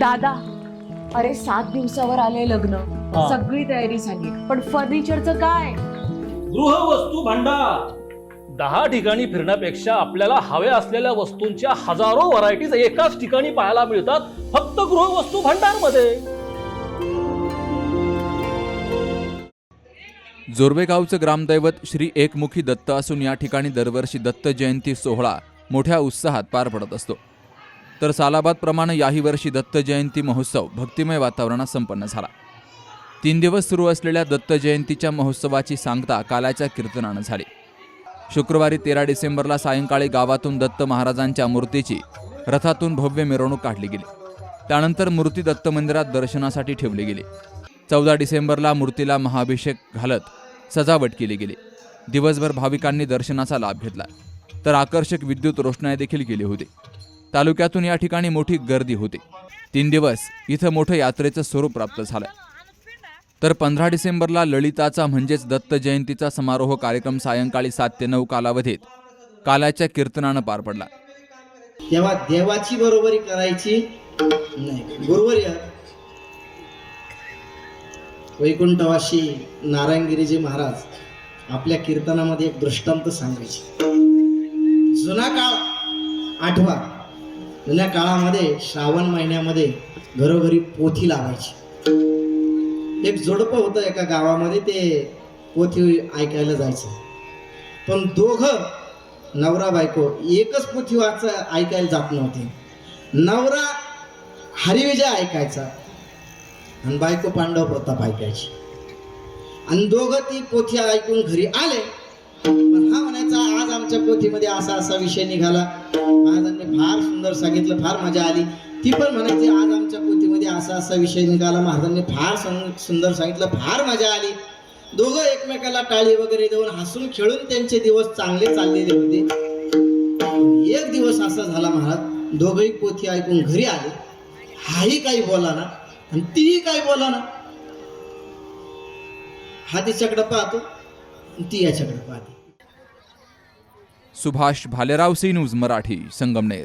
दादा अरे सात दिवसावर आले लग्न. हा. सगळी तयारी झाली. पण फर्निचरचं काय? गृहवस्तू भांडार. दहा ठिकाणी फिरण्यापेक्षा आपल्याला हव्या असलेल्या वस्तूंच्या हजारो व्हरायटीज एकाच ठिकाणी पाहायला मिळतात फक्त गृहवस्तू भांडारमध्ये जोर्वे गावचं ग्रामदैवत श्री एकमुखी दत्त असून या ठिकाणी दरवर्षी दत्त जयंती सोहळा मोठ्या उत्साहात पार पडत असतो. तर सालाबादप्रमाणे याही वर्षी दत्त जयंती महोत्सव भक्तिमय वातावरणात संपन्न झाला. तीन दिवस सुरू असलेल्या दत्त जयंतीच्या महोत्सवाची सांगता कालाच्या कीर्तनानं झाली. शुक्रवारी तेरा डिसेंबरला सायंकाळी गावातून दत्त महाराजांच्या मूर्तीची रथातून भव्य मिरवणूक काढली गेली. त्यानंतर मूर्ती दत्त मंदिरात दर्शनासाठी ठेवली गेली. चौदा डिसेंबरला मूर्तीला महाभिषेक घालत सजावट केली गेली. दिवसभर भाविकांनी दर्शनाचा लाभ घेतला. तर आकर्षक विद्युत रोषणाई देखील केली होती. तालुक्यातून या ठिकाणी मोठी गर्दी होती. तीन दिवस इथं मोठं यात्रेचं स्वरूप प्राप्त झालं. तर पंधरा डिसेंबरला ललिताचा म्हणजेच दत्त जयंतीचा समारोह कार्यक्रम सायंकाळी सात ते नऊ कालावधीत कालाच्या कीर्तनानं पार पडला. तेव्हा देवाची बरोबरी करायची नाही. गुरुवर्य वैकुंठवासी नारायणगिरीजी महाराज आपल्या कीर्तनामध्ये एक दृष्टांत सांगायचे. जुना काळ आठवा. जुन्या काळामध्ये श्रावण महिन्यामध्ये घरोघरी पोथी लावायची. एक जोडपं होतं एका गावामध्ये ते पोथी ऐकायला जायचं. पण दोघं नवरा बायको एकच पोथी वाच ऐकायला जात नव्हते. नवरा हरिविजय ऐकायचा आणि बायको पांडव प्रताप ऐकायची. आणि दोघं ती पोथी ऐकून घरी आले. पण हा म्हणायचा आज आमच्या पोथीमध्ये असा असा विषय निघाला. महाराजांनी सुंदर सांगितलं फार मजा आली. ती पण म्हणायची आज आमच्या पोथीमध्ये असा असा विषय निघाला. महाराजांनी फार सुंदर सांगितलं फार मजा आली. दोघं एकमेकाला टाळी वगैरे देऊन हसून खेळून त्यांचे दिवस चांगले चाललेले होते. एक दिवस असा झाला महाराज दोघंही पोथी ऐकून घरी आले. हाही काही बोला ना आणि तीही काही बोला ना. हा तिच्याकडे पाहतो ती याच्याकडे पाहते. Subhash Bhalerao C news Marathi Sangamner.